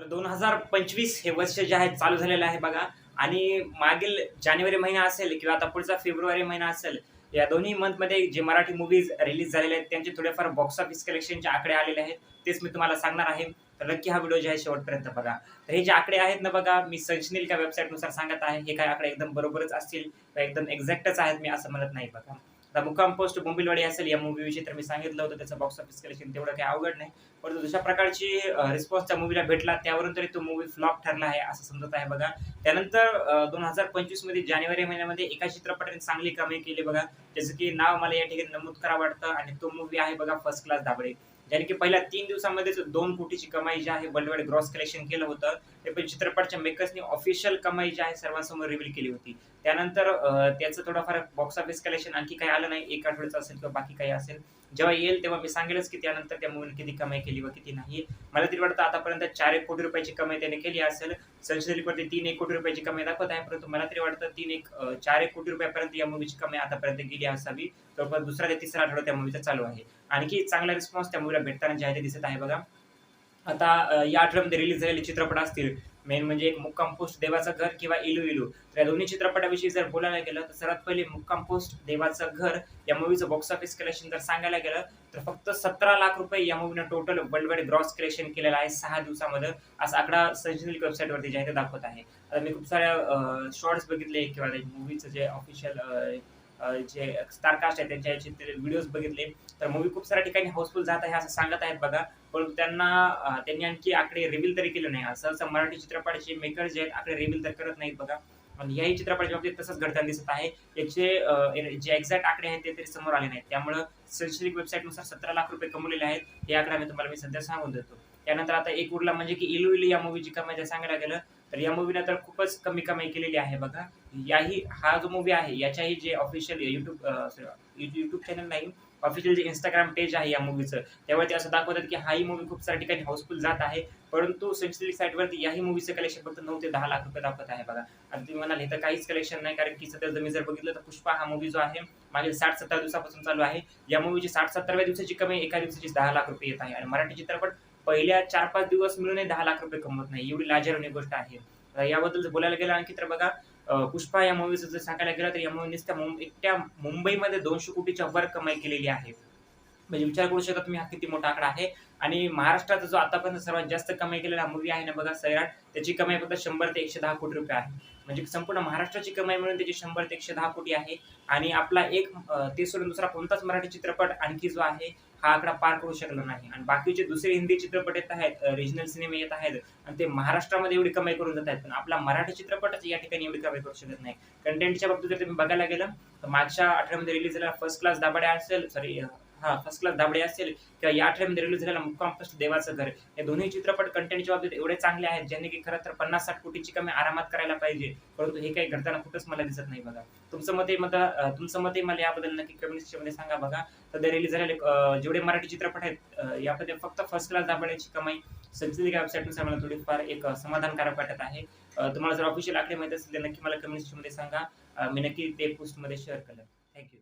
तर दोन हजार पंचवीस हे वर्ष जे आहे चालू झालेलं आहे बघा. आणि मागील जानेवारी महिना असेल किंवा आता पुढचा फेब्रुवारी महिना असेल या दोन्ही मंथमध्ये जे मराठी मूवीज रिलीज झालेले आहेत त्यांचे थोडेफार बॉक्स ऑफिस कलेक्शनचे आकडे आलेले आहेत. तेच मी तुम्हाला सांगणार आहे. तर नक्की हा व्हिडिओ जे आहे शेवटपर्यंत बघा. तर हे जे आकडे आहेत ना बघा मी संचनील का वेबसाईटनुसार सांगत आहे. हे काय आकडे एकदम बरोबरच असतील एकदम एक्झॅक्टच आहेत मी असं म्हणत नाही बघा. द मुक्काम पोस्ट बोंबिलवाडी असेल या मूवी विषयी तर मी सांगितलं होतं त्याचं बॉक्स ऑफिस कलेक्शन तेवढं काही अवघड नाही. परंतु जशा प्रकारची रिस्पॉन्स त्या मूवीला भेटला त्यावरून तरी तो मूवी फ्लॉप ठरला आहे असं समजत आहे बघा. त्यानंतर दोन हजार पंचवीसमध्ये जानेवारी महिन्यामध्ये एका चित्रपटाने चांगली कमाई केली बघा. जसं की नाव मला या ठिकाणी नमूद करा वाटतं आणि तो मूवी आहे बघा फर्स्ट क्लास दाबडे ज्याने की पहिल्या तीन दिवसामध्येच दोन कोटीची कमाई जी आहे वर्ल्डवाईड ग्रॉस कलेक्शन केलं होतं. ते पण चित्रपटच्या मेकर्सनी ऑफिशियल कमाई जी आहे सर्वांसमोर रिव्हील केली होती. त्यानंतर त्याचं थोडंफार बॉक्स ऑफिस कलेक्शन आणखी काही आलं नाही. एक आठवड्याचं असेल किंवा बाकी काही असेल. जेव्हा येईल तेव्हा मी सांगेलच की त्यानंतर त्या मूवीने किती कमाई केली व किती नाही. मला तरी वाटतं आतापर्यंत चार एक कोटी रुपयाची कमाई त्याने केली असेल. संशोधनीवरती तीन एक कोटी रुपयाची कमाई दाखवत आहे. परंतु मला तरी वाटतं तीन एक चार एक कोटी रुपयापर्यंत या मूवीची कमाई आतापर्यंत गेली असावी. तर दुसरा ते तिसरा आठवडा त्या मूवीचा चालू आहे. आणखी चांगला रिस्पॉन्स त्या मूवीला भेटताना जे आहे ते दिसत आहे बघा. आता या आठवड्यामध्ये रिलीज झालेले चित्रपट असतील मेन म्हणजे एक मुक्काम पोस्ट देवाचं घर किंवा इलू इलू. तर या दोन्ही चित्रपटाविषयी जर बोलायला गेलं तर सर्वात पहिले मुक्काम पोस्ट देवाचं घर या मूवीचं बॉक्स ऑफिस कलेक्शन जर सांगायला गेलं तर फक्त सतरा लाख रुपये या मूवीनं total worldwide gross collection केलेलं आहे सहा दिवसामध्ये. असा आकडा संजनिक वेबसाईटवरती जे आहे ते दाखवत आहे. आता मी खूप साऱ्या शॉर्ट्स बघितले किंवा मूवीचं जे ऑफिशियल जे स्टारकास्ट आहे त्यांच्या याचे व्हिडिओज बघितले. तर मूवी खूप साऱ्या ठिकाणी हाऊसफुल जात आहे असं सांगत आहेत बघा. परंतु त्यांना त्यांनी आणखी आकडे रिव्हील तरी केले नाही. असं मराठी चित्रपटाचे मेकर जे आहेत आकडे रिव्हील तर करत नाहीत बघा. आणि याही चित्रपटाच्या बाबतीत तसंच घडताना दिसत आहे. याचे जे एक्झॅक्ट आकडे आहेत ते तरी समोर आले नाहीत. त्यामुळं शैक्षणिक वेबसाईटनुसार सतरा लाख रुपये कमवलेले आहेत. हे आकडा मी तुम्हाला मी सध्या सांगून देतो. त्यानंतर आता एक उरला म्हणजे की इलू इलू या मूवीची कमाई जर सांगायला गेलं तर या मूवीने तर खूपच कमी कमाई केलेली आहे बघा. याही हा जो मूवी आहे याच्याही जे ऑफिशियल युट्यूब युट्यूब चॅनल नाही ऑफिशियल जे इंस्टाग्राम पेज आहे या मूवीचं त्यावरती असं दाखवतात की हाही मूवी खूप साऱ्या ठिकाणी हाऊसफुल जात आहे परंतु सेंचुरी साईटवरती याही मूवीचं कलेक्शन फक्त नऊ ते दहा लाख रुपये दाखवत आहे बघा. आणि तुम्ही म्हणाल हे तर काहीच कलेक्शन नाही कारण की सध्या जर मी जर बघितलं तर पुष्पा हा मूवी जो आहे मागील साठ सत्तर दिवसापासून चालू आहे. या मूवीची साठ सत्तरव्या दिवसाची कमी एका दिवसाची दहा लाख रुपये येत आहे. आणि मराठी चित्रपट पहिल्या चार पाच दिवस मिळूनही दहा लाख रुपये कमवत नाही. एवढी लाजारवणी गोष्ट आहे. याबद्दल बोलायला गेलं आणखी तर बघा पुष्पा या मूवीचं जर सांगायला गेलं तर या मूवीने त्या मुं- एकट्या मुंबईमध्ये दोनशे कोटीच्या वर कमाई केलेली आहे. म्हणजे विचार करू शकता तुम्ही हा किती मोठा आकडा आहे. आणि महाराष्ट्राचा जो आतापर्यंत सर्वात जास्त कमाई केलेला मूवी आहे ना बघा सैराट. त्याची कमाई फक्त शंभर ते एकशे दहा कोटी रुपये आहे. म्हणजे संपूर्ण महाराष्ट्राची कमाई मिळून त्याची शंभर ते एकशे दहा कोटी आहे. आणि आपला एक ते सोडून दुसरा कोणताच मराठी चित्रपट आणखी जो आहे हा आकडा पार करू शकला नाही. आणि बाकीचे दुसरे हिंदी चित्रपट येत आहेत रिजनल सिनेमे येत आहेत आणि ते महाराष्ट्रामध्ये एवढी कमाई करून जात आहेत. पण आपला मराठी चित्रपटच या ठिकाणी एवढी कमाई करू शकत नाही. कंटेंटच्या बाबतीत जर तुम्ही बघायला गेलं तर मागच्या आठवड्यामध्ये रिलीज झालेला फर्स्ट क्लास दाबाड्या असेल सॉरी हा फर्स्ट क्लास दाबडे असेल किंवा या आठवड्यामध्ये रिलीज झालेला मुक्काम फर्स्ट देवाचं घर हे दोन्ही चित्रपट कंटेंटच्या बाबतीत एवढे चांगले आहेत ज्यांनी की खरं तर पन्नास साठ कोटीची कमी आरामात करायला पाहिजे परंतु हे काही घडताना कुठंच मला दिसत नाही बघा. तुमचं मते मला तुमचं मते मला याबद्दल नक्की कम्युनिस्टमध्ये सांगा बघा. सध्या रिलीज झालेले जेवढे मराठी चित्रपट आहेत यामध्ये फक्त फर्स्ट क्लास दाबड्याची कमाई संचित वेबसाईटनुसार मला थोडीफार एक समाधानकारक वाटत आहे. तुम्हाला जर ऑफिशियल आकडे माहिती असेल तर नक्की मला कम्युनिस्टमध्ये सांगा. मी नक्की ते पोस्टमध्ये शेअर करेन थँक्यू